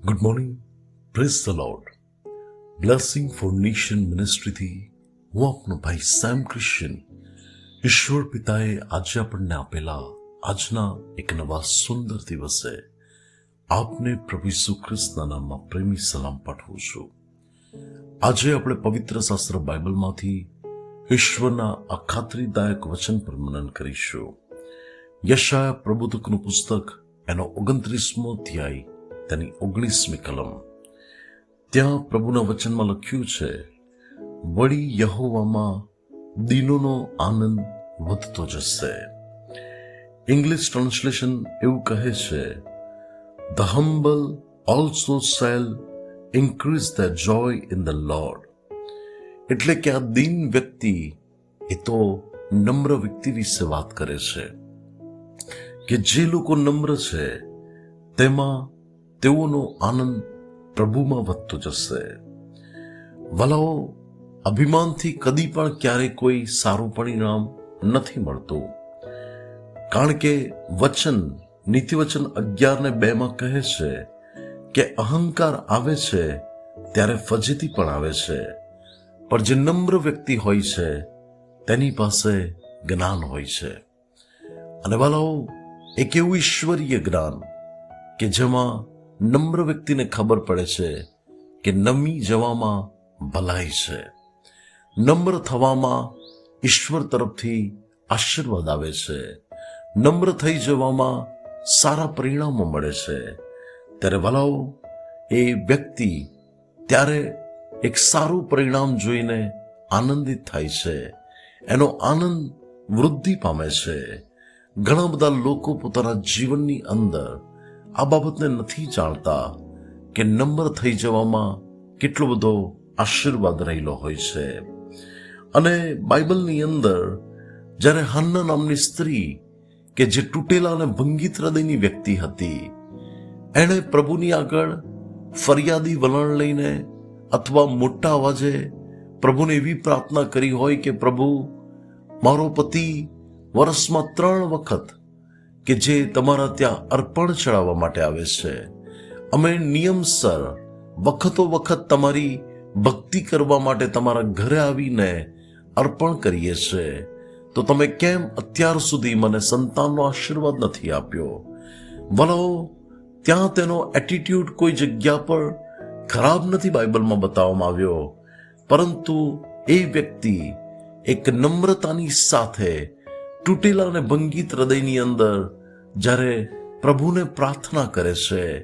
Good morning praise the Lord blessing for nation મિનિસ્ટ્રીથી હું આપનો ભાઈ સેમ ક્રિશ્ચિયન ઈશ્વર પિતાએ આજે આપણને આપેલા આજના એક નવા સુંદર દિવસે આપને પ્રભુ ઈસુ નામમાં પ્રેમી સલામ પાઠવું છું આજે આપણે પવિત્ર શાસ્ત્ર બાઇબલમાંથી ઈશ્વરના આ ખાતરીદાયક વચન પર મનન કરીશું યશાયા પ્રબોધકનું પુસ્તક એનો ઓગણત્રીસમો અધ્યાય તેની ઓગણીસમી કલમ. ત્યાં પ્રભુના વચનમાં લખ્યું છે, વળી યહોવામાં દિનોનો આનંદ વધતો જશે. ઇંગ્લિશ ટ્રાન્સલેશન એવું કહે છે the humble also shall increase the joy in the Lord એટલે કે આ દિન વ્યક્તિ એ તો નમ્ર વ્યક્તિ વિશે વાત કરે છે, કે જે લોકો નમ્ર છે, તેમાં તેઓનો આનંદ પ્રભુમાં વધતો જશે વલાઓ અભિમાનથી કદી પણ ક્યારેય કોઈ સારું પરિણામ નથી મળતું કારણ કે વચન નીતિવચન અગિયાર ને બે માં કહે છે કે અહંકાર આવે છે ત્યારે ફજેતી પણ આવે છે પણ જે નમ્ર વ્યક્તિ હોય છે તેની પાસે જ્ઞાન હોય છે અને વાલાઓ એક એવું ઈશ્વરીય જ્ઞાન કે જેમાં નમ્ર વ્યક્તિને ખબર પડે છે કે નમી જવામાં ભલાઈ છે. નમ્ર થવામાં ઈશ્વર તરફથી આશીર્વાદ આવે છે. નમ્ર થઈ જવામાં સારા પરિણામો મળે છે. ત્યારે વાલાઓ, એ વ્યક્તિ ત્યારે એક સારું પરિણામ જોઈને આનંદિત થાય છે. એનો આનંદ વૃદ્ધિ પામે છે. ઘણા બધા લોકો પોતાના જીવનની અંદર આ બાબતને નથી જાણતા કે નમ્ર થઈ જવામાં કેટલો બધો આશીર્વાદ રહેલો હોય છે. અને બાઇબલની અંદર જ્યારે હન્ના નામની સ્ત્રી કે જે તૂટેલા અને ભંગિત હૃદયની વ્યક્તિ હતી, એણે પ્રભુની આગળ ફરિયાદી વલણ લઈને અથવા મોટા અવાજે પ્રભુને એવી પ્રાર્થના કરી હોય કે પ્રભુ, મારો પતિ વર્ષમાં ત્રણ વખત કે જે તમારા ત્યાં અર્પણ ચડાવવા માટે આવે છે. અમે નિયમસર વખતો વખત તમારી ભક્તિ કરવા માટે તમારા ઘરે આવીને અર્પણ કરીએ છીએ તો તમે કેમ અત્યાર સુધી મને સંતાનનો આશીર્વાદ નથી આપ્યો? વલાઓ ત્યાં તેનો એટીટ્યુડ કોઈ જગ્યા પર ખરાબ નથી બાઇબલમાં બતાવવામાં આવ્યો. પરંતુ એ વ્યક્તિ એક નમ્રતાની સાથે તૂટેલા અને ભંગીત હૃદયની અંદર જ્યારે પ્રભુને પ્રાર્થના કરે છે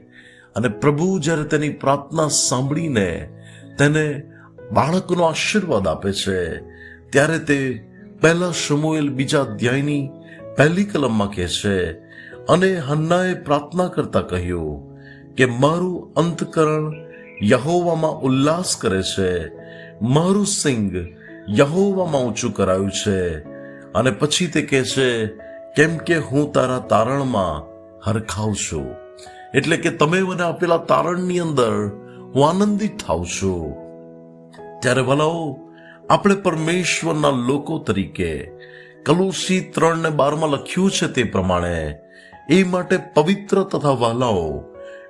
અને પ્રભુ જ્યારે તેની પ્રાર્થના સાંભળીને તેને બાળકનો આશીર્વાદ આપે છે, ત્યારે તે પહેલા સમુએલ બીજા અધ્યાયની પહેલી કલમમાં કહે છે, અને હન્નાએ પ્રાર્થના કરતા કહ્યું કે મારું અંતકરણ યહોવામાં ઉલ્લાસ કરે છે, મારું સિંગ યહોવામાં ઊંચું કરાયું છે. અને પછી તે કહે છે કેમ કે હું તારા તારણમાં હરખાવ છું. એટલે કે તમે મને આપેલા તારણની અંદર હું આનંદિત થાવ છું. ત્યારે ભલાઓ આપણે પરમેશ્વરના લોકો તરીકે કલુસી ત્રણ ને બારમાં લખ્યું છે તે પ્રમાણે, એ માટે પવિત્ર તથા વાલાઓ,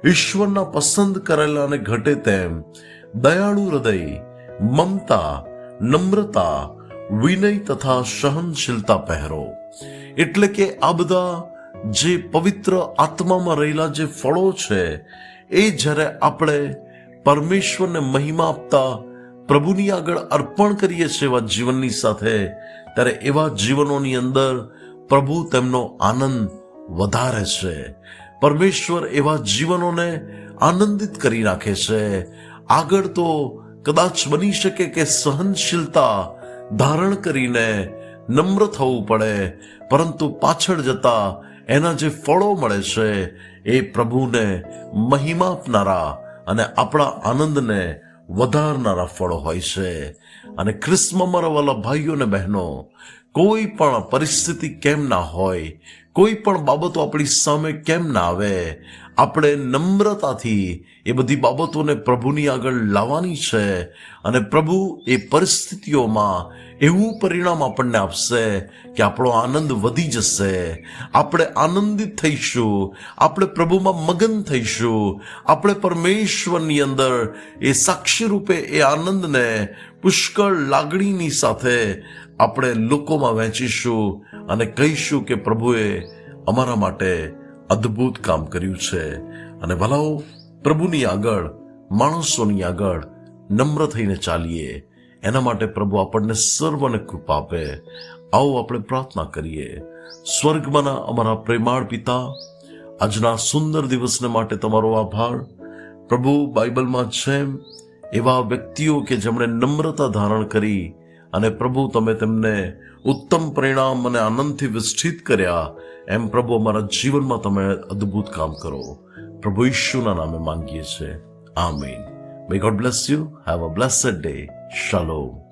ઈશ્વરના પસંદ કરેલા ઘટે તેમ દયાળુ હૃદય, મમતા, નમ્રતા, વિનય તથા સહનશીલતા પહેરો. એટલે કે આ બધા જે પવિત્ર આત્મામાં રહેલા જે ફળો છે, એ જ્યારે આપણે પરમેશ્વરને મહિમા આપતા, પ્રભુની આગળ અર્પણ કરીએ છીએ એવા જીવનની સાથે, ત્યારે એવા જીવનોની અંદર પ્રભુ તેમનો આનંદ વધારે છે. પરમેશ્વર એવા જીવનોને આનંદિત કરી નાખે છે. આગળ તો કદાચ બની શકે કે સહનશીલતા ધારણ કરીને નમ્ર થવું પડે, પરંતુ પાછળ જતા એના જે ફળો મળે છે, એ પ્રભુને મહિમા આપનારા અને આપણા આનંદને વધારનારા ફળો હોય છે. અને ખ્રિસ્મમાં મારા વાલા ભાઈઓ અને બહેનો, કોઈ પણ પરિસ્થિતિ કેમ ના હોય, કોઈ પણ બાબતો આપણી સામે કેમ ના આવે આપણે નમ્રતાથી એ બધી બાબતોને પ્રભુની આગળ લાવવાની છે અને પ્રભુ એ પરિસ્થિતિઓમાં એવું પરિણામ આપણને આપશે કે આપણો આનંદ વધી જશે. આપણે આનંદિત થઈશું. આપણે પ્રભુમાં મગન થઈશું. આપણે પરમેશ્વરની અંદર એ સાક્ષી રૂપે એ આનંદને પુષ્કળ લાગણીની સાથે આપણે લોકોમાં વહેંચીશું અને કહીશું કે પ્રભુએ અમારા માટે અદ્ભુત કામ કર્યું છે. અને ભલાઓ, પ્રભુની આગળ, માણસોની આગળ નમ્ર થઈને ચાલીએ. એના માટે પ્રભુ આપણને સર્વને કૃપા આપે. આવો આપણે પ્રાર્થના કરીએ. સ્વર્ગમાંના અમારા પ્રેમાળ પિતા, આજના સુંદર દિવસને માટે તમારો આભાર. પ્રભુ બાઇબલમાં છે એવા વ્યક્તિઓ કે જેમણે નમ્રતા ધારણ કરી અને પ્રભુ, તમે તેમને ઉત્તમ પરિણામ અને આનંદથી વિષ્ઠિત કર્યા. એમ પ્રભુ, અમારા જીવનમાં તમે અદ્ભુત કામ કરો. પ્રભુ ઈશુના નામે માંગીએ છીએ. આમીન. May God bless you have a blessed day શાલોમ